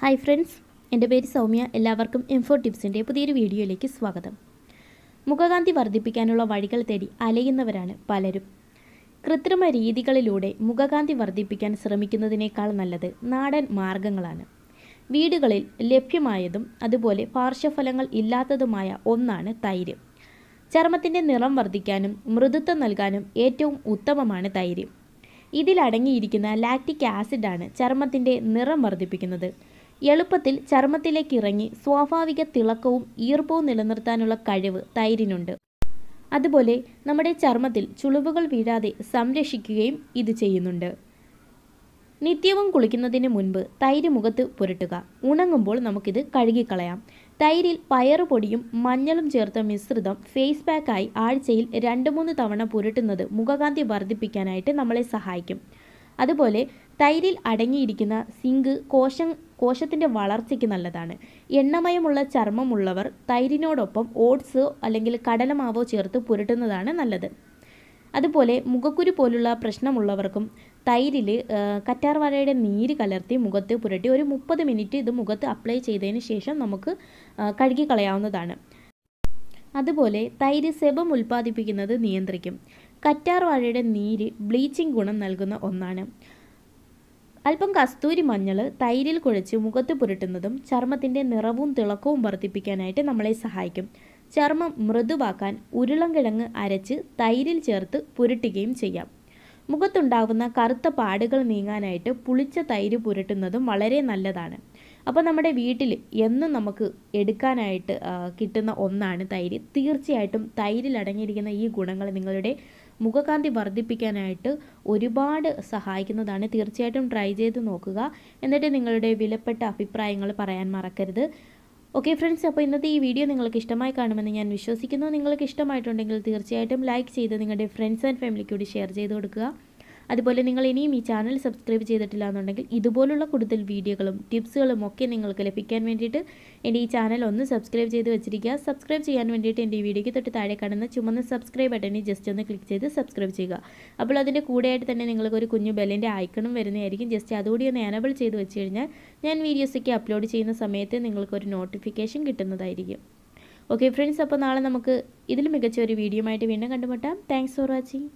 Hi friends എന്റെ പേര് സൗമ്യ. എല്ലാവർക്കും ഇൻഫോ ടിപ്സിന്റെ പുതിയൊരു വീഡിയോയിലേക്ക് സ്വാഗതം. മുഖകാന്തി വർദ്ധിപ്പിക്കാനുള്ള വഴികൾ തേടി അലയുന്നവരാണ് പലരും. കൃത്രിമ രീതികളിലൂടെ മുഖകാന്തി വർദ്ധിപ്പിക്കാൻ ശ്രമിക്കുന്നതിനേക്കാൾ നല്ലത് നാടൻ മാർഗങ്ങളാണ്. വീടുകളിൽ ലഭ്യമായതും അതുപോലെ പാർശ്വഫലങ്ങൾ ഇല്ലാത്തതുമായ ഒന്നാണ് തൈര്. ചർമ്മത്തിന്റെ നിറം വർദ്ധിക്കാനും മൃദുത്വം നൽകാനും ഏറ്റവും ഉത്തമമാണ് തൈര്. ഇതിലടങ്ങിയിരിക്കുന്ന ലാക്റ്റിക് ആസിഡാണ് ചർമ്മത്തിന്റെ നിറം വർദ്ധിപ്പിക്കുന്നത്. എളുപ്പത്തിൽ ചർമ്മത്തിലേക്ക് ഇറങ്ങി സ്വാഭാവിക തിളക്കവും ഈർപ്പവും നിലനിർത്താനുള്ള കഴിവ് തൈരിനുണ്ട്. അതുപോലെ നമ്മുടെ ചർമ്മത്തിൽ ചുളിവുകൾ വീഴാതെ സംരക്ഷിക്കുകയും ഇത് ചെയ്യുന്നുണ്ട്. നിത്യവും കുളിക്കുന്നതിന് മുൻപ് തൈര് മുഖത്ത് പുരട്ടുക. ഉണങ്ങുമ്പോൾ നമുക്കിത് കഴുകിക്കളയാം. തൈരിൽ പയറുപൊടിയും മഞ്ഞളും ചേർത്ത മിശ്രിതം ഫേസ് പാക്കായി ആഴ്ചയിൽ രണ്ട് മൂന്ന് തവണ പുരട്ടുന്നത് മുഖകാന്തി വർദ്ധിപ്പിക്കാനായിട്ട് നമ്മളെ സഹായിക്കും. അതുപോലെ തൈരിൽ അടങ്ങിയിരിക്കുന്ന സിങ്ക് കോശം കോശത്തിന്റെ വളർച്ചയ്ക്ക് നല്ലതാണ്. എണ്ണമയമുള്ള ചർമ്മമുള്ളവർ തൈരിനോടൊപ്പം ഓട്സ് അല്ലെങ്കിൽ കടലമാവോ ചേർത്ത് പുരട്ടുന്നതാണ് നല്ലത്. അതുപോലെ മുഖക്കുരു പോലുള്ള പ്രശ്നമുള്ളവർക്കും തൈരിൽ കറ്റാർവാഴയുടെ നീര് കലർത്തി മുഖത്ത് പുരട്ടി ഒരു മുപ്പത് മിനിറ്റ് ഇത് മുഖത്ത് അപ്ലൈ ചെയ്തതിന് ശേഷം നമുക്ക് കഴുകി കളയാവുന്നതാണ് അതുപോലെ തൈര് സെബം ഉൽപ്പാദിപ്പിക്കുന്നത് നിയന്ത്രിക്കും. കറ്റാർവാഴയുടെ നീര് ബ്ലീച്ചിങ് ഗുണം നൽകുന്ന ഒന്നാണ്. അല്പം കസ്തൂരി മഞ്ഞൾ തൈരിൽ കുഴച്ച് മുഖത്ത് പുരട്ടുന്നതും ചർമ്മത്തിന്റെ നിറവും തിളക്കവും വർദ്ധിപ്പിക്കാനായിട്ട് നമ്മളെ സഹായിക്കും. ചർമ്മം മൃദുവാക്കാൻ ഉരുളൻകിഴങ്ങ് അരച്ച് തൈരിൽ ചേർത്ത് പുരട്ടുകയും ചെയ്യാം. മുഖത്തുണ്ടാകുന്ന കറുത്ത പാടുകൾ നീങ്ങാനായിട്ട് പുളിച്ച തൈര് പുരട്ടുന്നതും വളരെ നല്ലതാണ്. അപ്പോൾ നമ്മുടെ വീട്ടിൽ എന്നും നമുക്ക് എടുക്കാനായിട്ട് കിട്ടുന്ന ഒന്നാണ് തൈര്. തീർച്ചയായിട്ടും തൈരിൽ അടങ്ങിയിരിക്കുന്ന ഈ ഗുണങ്ങൾ നിങ്ങളുടെ മുഖകാന്തി വർദ്ധിപ്പിക്കാനായിട്ട് ഒരുപാട് സഹായിക്കുന്നതാണ്. തീർച്ചയായിട്ടും ട്രൈ ചെയ്ത് നോക്കുക. എന്നിട്ട് നിങ്ങളുടെ വിലപ്പെട്ട അഭിപ്രായങ്ങൾ പറയാൻ മറക്കരുത്. ഓക്കെ ഫ്രണ്ട്സ് അപ്പോൾ ഇന്നത്തെ ഈ വീഡിയോ നിങ്ങൾക്ക് ഇഷ്ടമായി കാണുമെന്ന് ഞാൻ വിശ്വസിക്കുന്നു. നിങ്ങൾക്ക് ഇഷ്ടമായിട്ടുണ്ടെങ്കിൽ തീർച്ചയായിട്ടും ലൈക്ക് ചെയ്ത് നിങ്ങളുടെ ഫ്രണ്ട്സ് ആൻഡ് ഫാമിലിക്ക് കൂടി ഷെയർ ചെയ്ത് കൊടുക്കുക. അതുപോലെ നിങ്ങൾ ഇനിയും ഈ ചാനൽ സബ്സ്ക്രൈബ് ചെയ്തിട്ടില്ല എന്നുണ്ടെങ്കിൽ ഇതുപോലുള്ള കൂടുതൽ വീഡിയോകളും ടിപ്സുകളും ഒക്കെ നിങ്ങൾക്ക് ലഭിക്കാൻ വേണ്ടിയിട്ട് എന്റെ ഈ ചാനൽ ഒന്ന് സബ്സ്ക്രൈബ് ചെയ്ത് വെച്ചിരിക്കുക. സബ്സ്ക്രൈബ് ചെയ്യാൻ വേണ്ടിയിട്ട് എന്റെ ഈ വീഡിയോയ്ക്ക് തൊട്ട് താഴെ കാണുന്ന ചുമന്ന സബ്സ്ക്രൈബ് ബട്ടണിൽ ജസ്റ്റ് ഒന്ന് ക്ലിക്ക് ചെയ്ത് സബ്സ്ക്രൈബ് ചെയ്യുക. അപ്പോൾ അതിന്റെ കൂടെയായിട്ട് തന്നെ നിങ്ങൾക്ക് ഒരു കുഞ്ഞു ബെല്ലിന്റെ ഐക്കണും വരുന്നതായിരിക്കും. ജസ്റ്റ് അതുകൂടി ഒന്ന് എനബിൾ ചെയ്ത് വെച്ച് കഴിഞ്ഞാൽ ഞാൻ വീഡിയോസൊക്കെ അപ്ലോഡ് ചെയ്യുന്ന സമയത്ത് നിങ്ങൾക്കൊരു നോട്ടിഫിക്കേഷൻ കിട്ടുന്നതായിരിക്കും. ഓക്കെ ഫ്രണ്ട്സ് അപ്പോൾ നാളെ നമുക്ക് ഇതിൽ മികച്ച ഒരു വീഡിയോ ആയിട്ട് വീണ്ടും കണ്ടുമുട്ടാം. Thanks for watching